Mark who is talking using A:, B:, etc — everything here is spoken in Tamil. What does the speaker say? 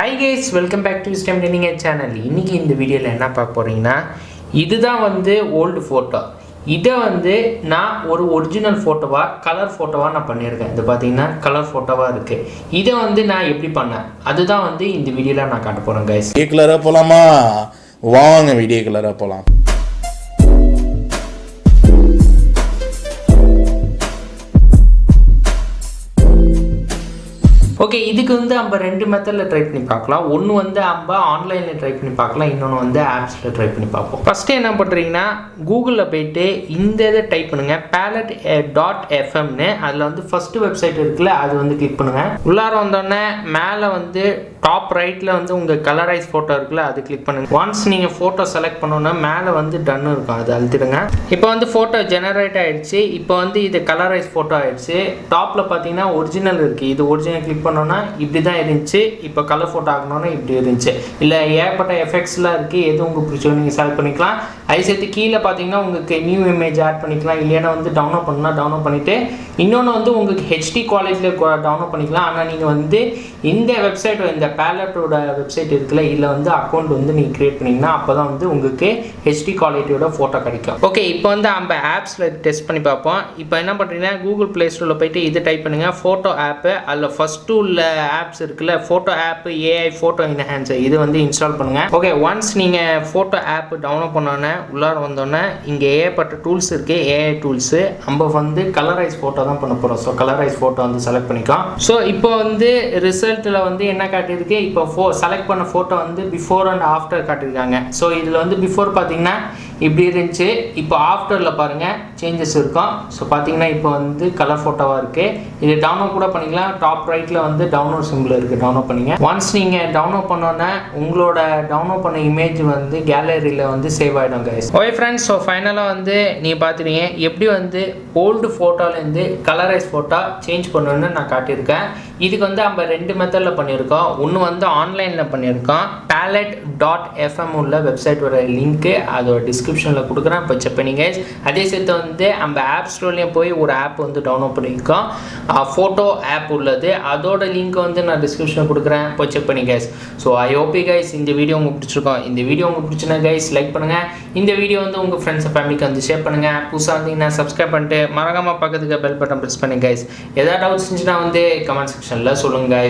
A: Hi guys welcome back to stem training channel இன்றைக்கி இந்த வீடியோவில் என்ன பார்க்க போகிறீங்கன்னா இதுதான் வந்து ஓல்டு ஃபோட்டோ இதை வந்து நான் ஒரு ஒரிஜினல் ஃபோட்டோவாக கலர் ஃபோட்டோவாக நான் பண்ணியிருக்கேன். இது பார்த்தீங்கன்னா கலர் ஃபோட்டோவாக இருக்குது இதை வந்து நான் எப்படி பண்ணேன்? அதுதான் வந்து இந்த வீடியோவில் நான் காட்ட போகிறேன் கைஸ்
B: வீடியோ கலராக போகலாமா வாங்க வீடியோ கலராக போகலாம்
A: ஓகே இதுக்கு வந்து நம்ம ரெண்டு மெத்தடில் ட்ரை பண்ணி பார்க்கலாம். ஒன்று வந்து நம்ம ஆன்லைனில் ட்ரை பண்ணி பார்க்கலாம். இன்னொன்று வந்து ஆப்ஸில் ட்ரை பண்ணி பார்ப்போம். ஃபஸ்ட்டு என்ன பண்ணுறீங்கன்னா கூகுளில் போயிட்டு இந்த இதை டைப் பண்ணுங்கள் பேலட் டாட் eh, எஃப்எம்னு அதில் வந்து ஃபஸ்ட்டு வெப்சைட் இருக்குல்ல அது வந்து கிளிக் பண்ணுங்கள் உள்ளார வந்தோடனே மேலே வந்து டாப் ரைட்டில் வந்து உங்கள் கலரைஸ் ஃபோட்டோ இருக்குல்ல அது கிளிக் பண்ணுங்கள் ஒன்ஸ் நீங்கள் ஃபோட்டோ செலக்ட் பண்ணோன்னா மேலே வந்து டன் இருக்கும். அது அழுத்திடுங்க. இப்போ வந்து ஃபோட்டோ ஜெனரேட் ஆகிடுச்சு இப்போ வந்து இது கலரைஸ் ஃபோட்டோ ஆகிடுச்சு டாப்பில் பார்த்தீங்கன்னா ஒரிஜினல் இருக்குது இது ஒரிஜினல் கிளிக் பண்ணோன்னா இப்படி தான் இருந்துச்சு. இப்போ கலர் ஃபோட்டோ ஆகணும்னா இப்படி இருந்துச்சு. இல்லை ஏகப்பட்ட எஃபெக்ட்ஸ்லாம் இருக்குது எது உங்களுக்கு பிடிச்சோ நீங்கள் செலக்ட் பண்ணிக்கலாம். அது சேர்த்து கீழே பார்த்தீங்கன்னா உங்களுக்கு நியூ இமேஜ் ஆட் பண்ணிக்கலாம். இல்லைன்னா வந்து டவுன்லோட் பண்ணால் டவுன்லோட் பண்ணிவிட்டு இன்னொன்று வந்து உங்களுக்கு ஹெச்டி குவாலிட்டியில் டவுன்லோட் பண்ணிக்கலாம். ஆனால் நீங்கள் வந்து இந்த வெப்சைட் இந்த பேலட்டோட வெப்சைட் இருக்குல்ல இதில் வந்து அக்கௌண்ட் வந்து நீங்கள் க்ரியேட் பண்ணிங்கன்னா அப்போ தான் வந்து உங்களுக்கு ஹெச்டி குவாலிட்டியோட ஃபோட்டோ கிடைக்கும். ஓகே இப்போ வந்து நம்ம ஆப்ஸில் டெஸ்ட் பண்ணி பார்ப்போம். இப்போ என்ன பண்ணுறீங்கன்னா கூகுள் ப்ளே ஸ்டோரில் போயிட்டு இது டைப் பண்ணுங்கள் ஃபோட்டோ ஆப்பு அதில் ஃபஸ்ட்டு உள்ள ஆப்ஸ் இருக்குல்ல photo app AI photo enhance இது வந்து இன்ஸ்டால் பண்ணுங்கள் ஓகே ஒன்ஸ் நீங்கள் ஃபோட்டோ ஆப் டவுன்லோட் பண்ணோன்னே உள்ளார வந்தோடனே இங்கே ஏகப்பட்ட டூல்ஸ் இருக்குது ஏஐ டூல்ஸு நம்ம வந்து கலரைஸ் ஃபோட்டோ தான் பண்ண போகிறோம் ஸோ கலரைஸ் ஃபோட்டோ வந்து செலக்ட் பண்ணிக்கலாம். ஸோ இப்போ வந்து ரிசல்ட்டில் வந்து என்ன காட்டியிருக்கு? இப்போ ஃபோ செலக்ட் பண்ண ஃபோட்டோ வந்து பிஃபோர் அண்ட் ஆஃப்டர் காட்டியிருக்காங்க. ஸோ இதில் வந்து பிஃபோர் பார்த்தீங்கன்னா இப்படி இருந்துச்சு. இப்போ ஆஃப்டரில் பாருங்கள் சேஞ்சஸ் இருக்கும் ஸோ பார்த்தீங்கன்னா இப்போ வந்து கலர் ஃபோட்டோவாக இருக்குது இது டவுன்லோட் கூட பண்ணிக்கலாம். டாப் ரைட்டில் வந்து டவுன்லோட் சிம்பிள் இருக்குது டவுன்லோட் பண்ணிங்க. ஒன்ஸ் நீங்கள் டவுன்லோட் பண்ணோன்னே உங்களோட டவுன்லோட் பண்ண இமேஜ் வந்து கேலரியில் வந்து சேவ் ஆகிடும் கைஸ் ஓகே ஃப்ரெண்ட்ஸ் ஸோ ஃபைனலாக வந்து நீங்கள் பார்த்துருங்க எப்படி வந்து ஓல்டு ஃபோட்டோலேருந்து கலரைஸ் ஃபோட்டோ சேஞ்ச் பண்ணணும்னு நான் காட்டியிருக்கேன். இதுக்கு வந்து நம்ம ரெண்டு மெத்தடில் பண்ணியிருக்கோம். ஒன்று வந்து ஆன்லைனில் பண்ணியிருக்கோம். பேலட் டாட் எஃப்எம் உள்ள வெப்சைட்டோட லிங்க்கு அதோட டிஸ்கிரிப்ஷனில் கொடுக்குறேன். இப்போ செக் பண்ணிங்க அதே சேர்த்து வந்து நம்ம ஆப் ஸ்டோர்லேயும் போய் ஒரு ஆப் வந்து டவுன்லோட் பண்ணியிருக்கோம். ஃபோட்டோ ஆப் உள்ளது. அதோட லிங்க் வந்து நான் டிஸ்கிரிப்ஷனில் கொடுக்குறேன். இப்போ செக் பண்ணி guys so I hope guys இந்த வீடியோ உங்களுக்கு பிடிச்சிருக்கோம். இந்த வீடியோ உங்களுக்கு பிடிச்சினா கைஸ் லைக் பண்ணுங்கள் இந்த வீடியோ வந்து உங்கள் ஃப்ரெண்ட்ஸ் ஃபேமிலிக்கு வந்து ஷேர் பண்ணுங்கள் புதுசாக வந்தீங்கன்னா சப்ஸ்கிரைப் பண்ணிட்டு மறக்காமல் பக்கத்துக்கு பெல் பட்டன் ப்ரெஸ் பண்ணுங்க கைஸ் எதாவது டவுட்ஸ் இருந்துச்சுன்னா வந்து கமெண்ட் செக்ஷனில் சொல்லுங்கள் கைஸ்